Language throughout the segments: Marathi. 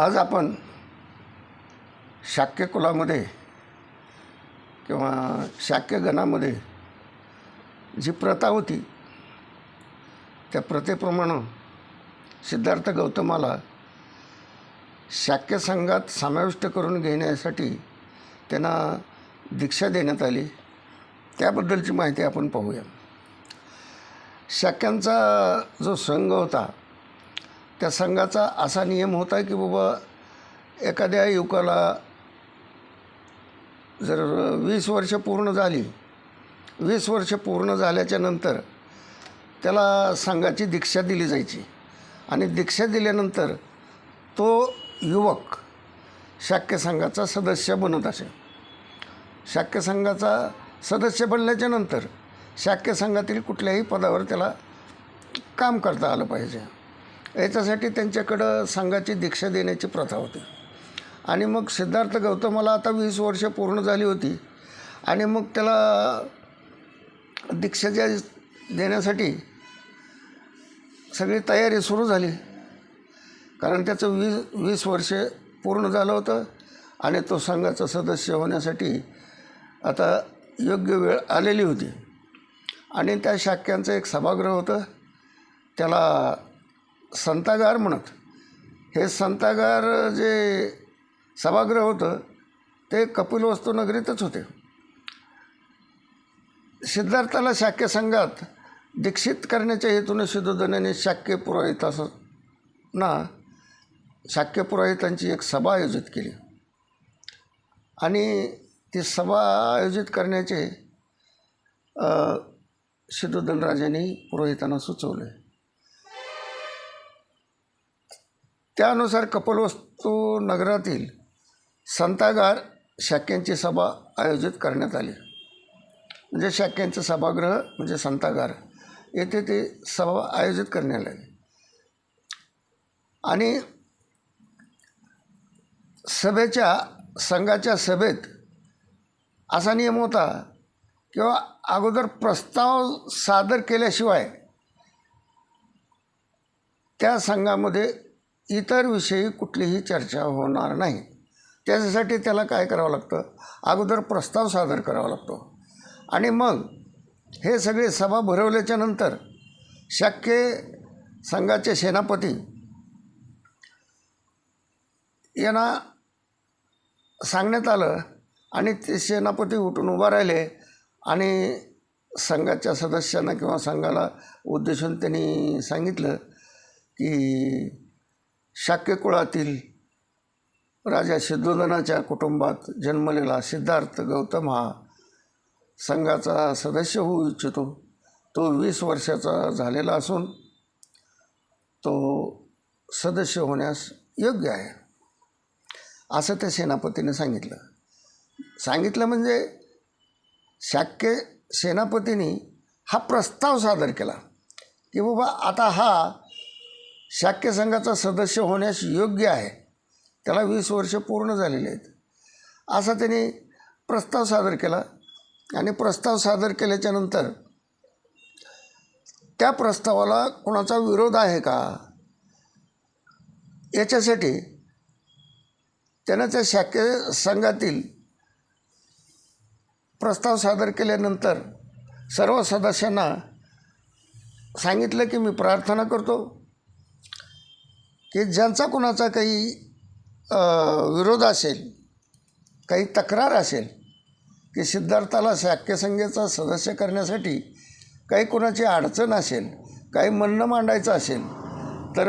आज आपण शाक्यकुलामध्ये किंवा शाक्यगणामध्ये जी प्रथा होती त्या प्रथेप्रमाणे सिद्धार्थ गौतमाला शाक्य संघात समाविष्ट करून घेण्यासाठी त्यांना दीक्षा देण्यात आली. त्याबद्दलची माहिती आपण पाहूया. शाक्यांचा जो संघ होता त्या संघाचा असा नियम होता की बाबा एखाद्या युवकाला जर वीस वर्ष पूर्ण झाली वीस वर्ष पूर्ण झाल्याच्यानंतर त्याला संघाची दीक्षा दिली जायची. आणि दीक्षा दिल्यानंतर तो युवक शाक्य संघाचा सदस्य बनत असे. शाक्य संघाचा सदस्य बनल्याच्या नंतर शाक्य संघातील कुठल्याही पदावर त्याला काम करता आलं पाहिजे. याच्यासाठी त्यांच्याकडं संघाची दीक्षा देण्याची प्रथा होती. आणि मग सिद्धार्थ गौतमाला आता वीस वर्ष पूर्ण झाली होती. आणि मग त्याला दीक्षा ज्या देण्यासाठी सगळी तयारी सुरू झाली. कारण त्याचं वीस वीस वर्ष पूर्ण झालं होतं आणि तो संघाचा सदस्य होण्यासाठी आता योग्य वेळ आलेली होती. आणि त्या शाक्यांचं एक सभागृह होतं. त्याला संतागार म्हणत. हे संतागार जे सभागृह होतं ते कपिलवस्तू नगरीतच होते. सिद्धार्थाला शाक्य संघात दीक्षित करण्याच्या हेतूने शुद्धोधनाने शाक्य पुरोहितांना शाक्य पुरोहितांची एक सभा आयोजित केली. आणि ती सभा आयोजित करण्याचे शुद्धोधन राजांनी पुरोहितांना सुचवले. त्यानुसार कपलवस्तू नगरातील संतागार शाक्यांची सभा आयोजित करण्यात आली. म्हणजे शाक्यांचं सभागृह म्हणजे संतागार. येथे ते सभा आयोजित करण्यात आली. आणि सभेच्या संघाच्या सभेत असा नियम होता किंवा अगोदर प्रस्ताव सादर केल्याशिवाय त्या संघामध्ये इतर विषयी कुठलीही चर्चा होणार नाही. त्याच्यासाठी त्याला काय करावं लागतं? अगोदर प्रस्ताव सादर करावा लागतो. आणि मग हे सगळे सभा भरवल्याच्या नंतर शक्य संघाचे सेनापती यांना सांगण्यात आलं आणि ते सेनापती उठून उभा राहिले आणि संघाच्या सदस्यांना किंवा संघाला उद्देशून त्यांनी सांगितलं की शाक्यकुळातील राजा सिद्धोधनाच्या कुटुंबात जन्मलेला सिद्धार्थ गौतम हा संघाचा सदस्य होऊ इच्छितो. तो वीस वर्षाचा झालेला असून तो सदस्य होण्यास योग्य आहे. असं त्या सेनापतीने सांगितलं. सांगितलं म्हणजे शाक्य सेनापतींनी हा प्रस्ताव सादर केला की बाबा आता हा शाक्य संघाचा सदस्य होण्यास योग्य आहे. त्याला वीस वर्ष पूर्ण झालेले आहेत. असा त्यांनी प्रस्ताव सादर केला आणि प्रस्ताव सादर केल्याच्यानंतर त्या प्रस्तावाला कोणाचा विरोध आहे का? याच्यासाठी त्यानं त्या शाक्य संघातील प्रस्ताव सादर केल्यानंतर सर्व सदस्यांना सांगितलं की मी प्रार्थना करतो. की ज्यांचा कोणाचा काही विरोध असेल काही तक्रार असेल की सिद्धार्थाला शाक्यसंघेचा सदस्य करण्यासाठी काही कोणाची अडचण असेल काही म्हणणं मांडायचं असेल तर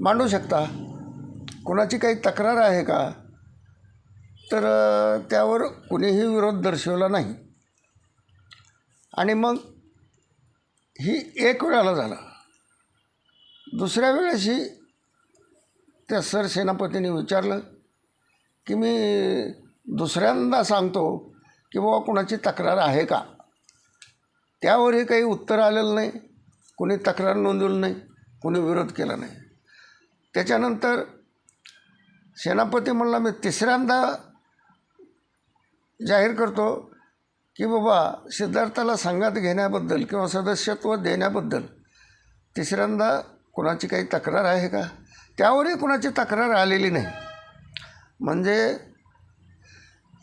मांडू शकता. कोणाची काही तक्रार आहे का? तर त्यावर कुणीही विरोध दर्शवला नाही. आणि मग ही एक वेळाला झाला. दुसऱ्या वेळेसही त्या सरसेनापतीने विचारलं की मी दुसऱ्यांदा सांगतो की बाबा कोणाची तक्रार आहे का? त्यावरही काही उत्तर आलेलं नाही कोणी तक्रार नोंदवली नाही कोणी विरोध केला नाही. त्याच्यानंतर सेनापती म्हणला मी तिसऱ्यांदा जाहीर करतो की बाबा सिद्धार्थाला संघात घेण्याबद्दल किंवा सदस्यत्व देण्याबद्दल तिसऱ्यांदा कुणाची काही तक्रार आहे का? त्यावरही कुणाची तक्रार आलेली नाही. म्हणजे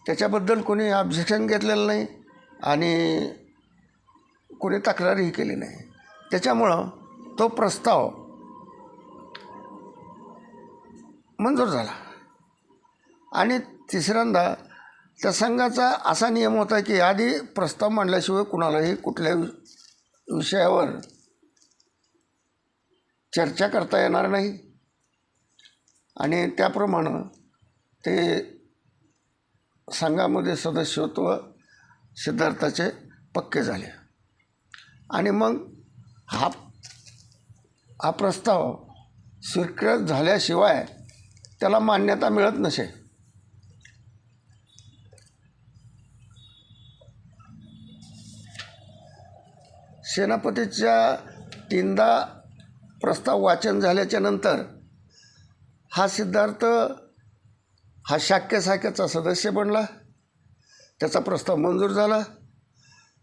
त्याच्याबद्दल कोणी ऑब्जेक्शन घेतलेलं नाही आणि कोणी तक्रारही केली नाही. त्याच्यामुळं तो प्रस्ताव मंजूर झाला. आणि तिसऱ्यांदा त्या संघाचा असा नियम होता की आधी प्रस्ताव मांडल्याशिवाय कुणालाही कुठल्या वि- विषयावर चर्चा करता येणार नाही. आणि त्याप्रमाणं ते संघामध्ये सदस्यत्व सिद्धार्थाचे पक्के झाले. आणि मग हा हा प्रस्ताव स्वीकृत झाल्याशिवाय त्याला मान्यता मिळत नसे. सेनापतीच्या तीनदा प्रस्ताव वाचन झाल्याच्यानंतर हा सिद्धार्थ हा शाक्य शाखेचा सदस्य बनला. त्याचा प्रस्ताव मंजूर झाला.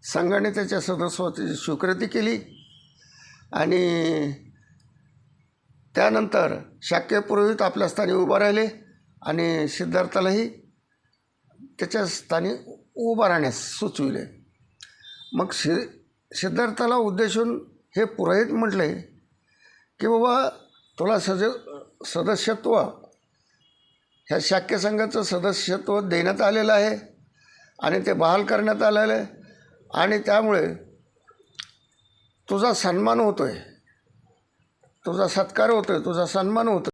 संघाने त्याच्या सदस्यत्वाची स्वीकृती केली आणि त्यानंतर शाक्य पुरोहित आपल्या स्थानी उभा राहिले आणि सिद्धार्थालाही त्याच्या स्थानी उभा राहण्यास सुचविले. मग शि सिद्धार्थाला उद्देशून हे पुरोहित म्हटले की बाबा तुला सज सदस्यत्व ह्या शाक्य संघाचं सदस्यत्व देण्यात आलेलं आहे आणि ते बहाल करण्यात आलेलं आहे. आणि त्यामुळे तुझा सन्मान होतो आहे तुझा सत्कार होतो आहे तुझा सन्मान होतो